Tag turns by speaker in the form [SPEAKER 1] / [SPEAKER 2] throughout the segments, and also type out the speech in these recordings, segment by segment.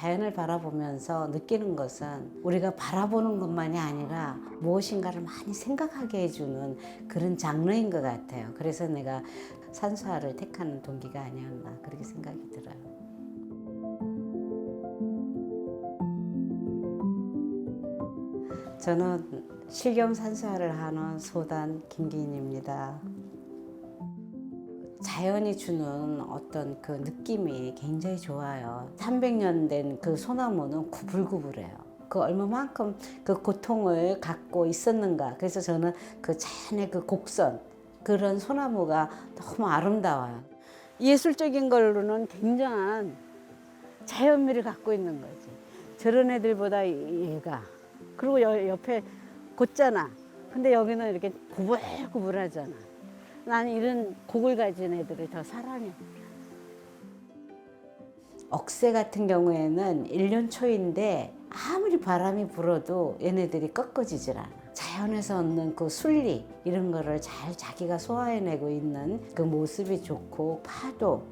[SPEAKER 1] 자연을 바라보면서 느끼는 것은 우리가 바라보는 것만이 아니라 무엇인가를 많이 생각하게 해주는 그런 장르인 것 같아요. 그래서 내가 산수화를 택하는 동기가 아니었나 그렇게 생각이 들어요. 저는 실경 산수화를 하는 소단 김기인입니다. 자연이 주는 어떤 그 느낌이 굉장히 좋아요. 300년 된 그 소나무는 구불구불해요. 그 얼마만큼 그 고통을 갖고 있었는가. 그래서 저는 그 자연의 그 곡선, 그런 소나무가 너무 아름다워요. 예술적인 걸로는 굉장한 자연미를 갖고 있는 거지. 저런 애들보다 얘가. 그리고 여- 옆에 곧잖아. 근데 여기는 이렇게 구불구불하잖아. 나는 이런 곡을 가진 애들을 더 사랑해. 억새 같은 경우에는 1년 초인데 아무리 바람이 불어도 얘네들이 꺾어지질 않아. 자연에서 얻는 그 순리 이런 거를 잘 자기가 소화해내고 있는 그 모습이 좋고 파도,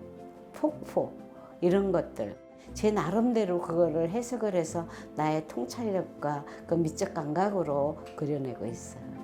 [SPEAKER 1] 폭포 이런 것들 제 나름대로 그거를 해석을 해서 나의 통찰력과 그 미적 감각으로 그려내고 있어요.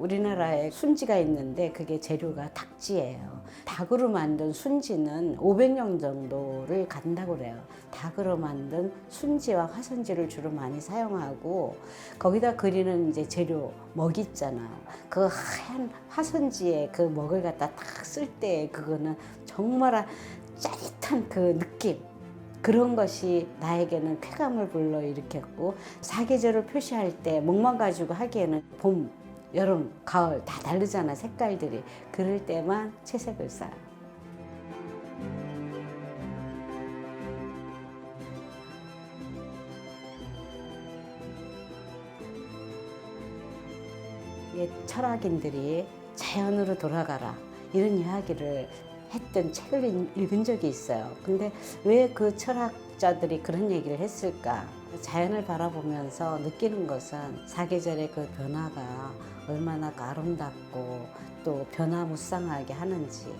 [SPEAKER 1] 우리나라에 순지가 있는데 그게 재료가 닭지예요. 닭으로 만든 순지는 500년 정도를 간다고 그래요. 닭으로 만든 순지와 화선지를 주로 많이 사용하고 거기다 그리는 이제 재료 먹 있잖아요. 그 하얀 화선지에 그 먹을 갖다 딱 쓸 때 그거는 정말 짜릿한 그 느낌. 그런 것이 나에게는 쾌감을 불러일으켰고 사계절을 표시할 때 먹만 가지고 하기에는 봄, 여름, 가을 다 다르잖아 색깔들이 그럴 때만 채색을 써요. 옛 철학인들이 자연으로 돌아가라 이런 이야기를 했던 책을 읽- 읽은 적이 있어요. 근데 왜 그 철학 자들이 그런 얘기를 했을까? 자연을 바라보면서 느끼는 것은 사계절의 그 변화가 얼마나 그 아름답고 또 변화무쌍하게 하는지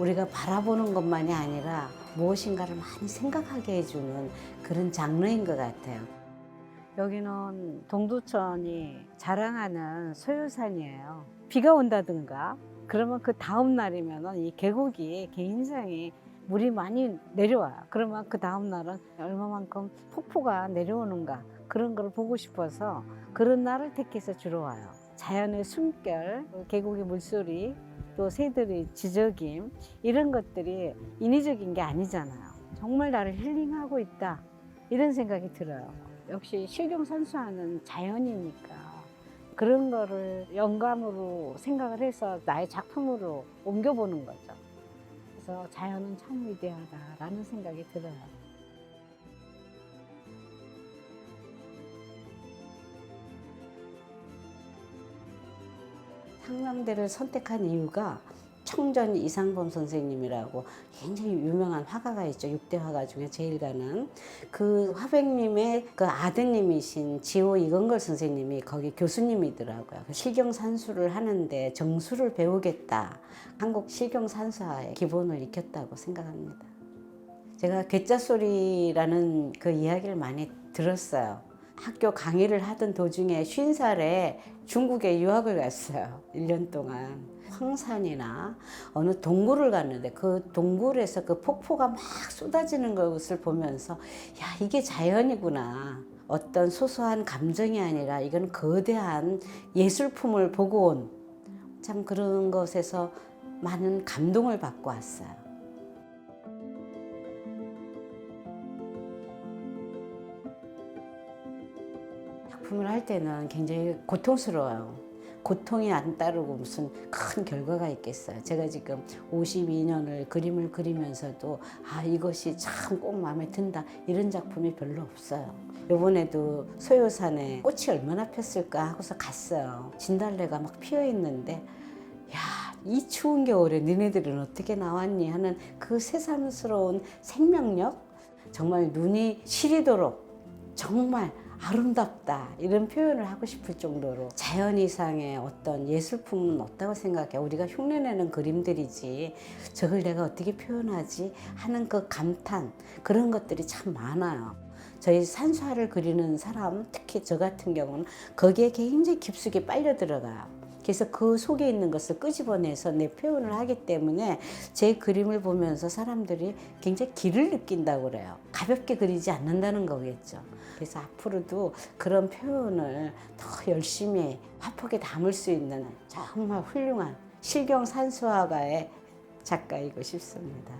[SPEAKER 1] 우리가 바라보는 것만이 아니라 무엇인가를 많이 생각하게 해주는 그런 장르인 것 같아요. 여기는 동두천이 자랑하는 소요산이에요. 비가 온다든가 그러면 그 다음 날이면 이 계곡이 굉장히 물이 많이 내려와요. 그러면 그 다음 날은 얼마만큼 폭포가 내려오는가 그런 걸 보고 싶어서 그런 날을 택해서 주로 와요. 자연의 숨결, 계곡의 물소리, 또 새들의 지저김 이런 것들이 인위적인 게 아니잖아요. 정말 나를 힐링하고 있다 이런 생각이 들어요. 역시 실경산수하는 자연이니까 그런 거를 영감으로 생각을 해서 나의 작품으로 옮겨보는 거죠. 그래서 자연은 참 위대하다라는 생각이 들어요. 상남대를 선택한 이유가 청전 이상범 선생님이라고 굉장히 유명한 화가가 있죠. 육대 화가 중에 제일 가는 그 화백님의 그 아드님이신 지호 이건걸 선생님이 거기 교수님이더라고요. 그 실경산수를 하는데 정수를 배우겠다. 한국 실경산수화의 기본을 익혔다고 생각합니다. 제가 괴짜 소리라는 그 이야기를 많이 들었어요. 학교 강의를 하던 도중에 쉰 살에 중국에 유학을 갔어요. 1년 동안. 황산이나 어느 동굴을 갔는데 그 동굴에서 그 폭포가 막 쏟아지는 것을 보면서 야, 이게 자연이구나. 어떤 소소한 감정이 아니라 이건 거대한 예술품을 보고 온 참 그런 것에서 많은 감동을 받고 왔어요. 작품을 할 때는 굉장히 고통스러워요. 고통이 안 따르고 무슨 큰 결과가 있겠어요. 제가 지금 52년을 그림을 그리면서도 아 이것이 참 꼭 마음에 든다 이런 작품이 별로 없어요. 요번에도 소요산에 꽃이 얼마나 폈을까 하고서 갔어요. 진달래가 막 피어 있는데 야, 이 추운 겨울에 니네들은 어떻게 나왔니 하는 그 새삼스러운 생명력 정말 눈이 시리도록 정말 아름답다 이런 표현을 하고 싶을 정도로 자연 이상의 어떤 예술품은 없다고 생각해. 우리가 흉내내는 그림들이지 저걸 내가 어떻게 표현하지 하는 그 감탄 그런 것들이 참 많아요. 저희 산수화를 그리는 사람 특히 저 같은 경우는 거기에 굉장히 깊숙이 빨려 들어가요 그래서 그 속에 있는 것을 끄집어내서 내 표현을 하기 때문에 제 그림을 보면서 사람들이 굉장히 길을 느낀다고 그래요. 가볍게 그리지 않는다는 거겠죠. 그래서 앞으로도 그런 표현을 더 열심히 화폭에 담을 수 있는 정말 훌륭한 실경 산수화가의 작가이고 싶습니다.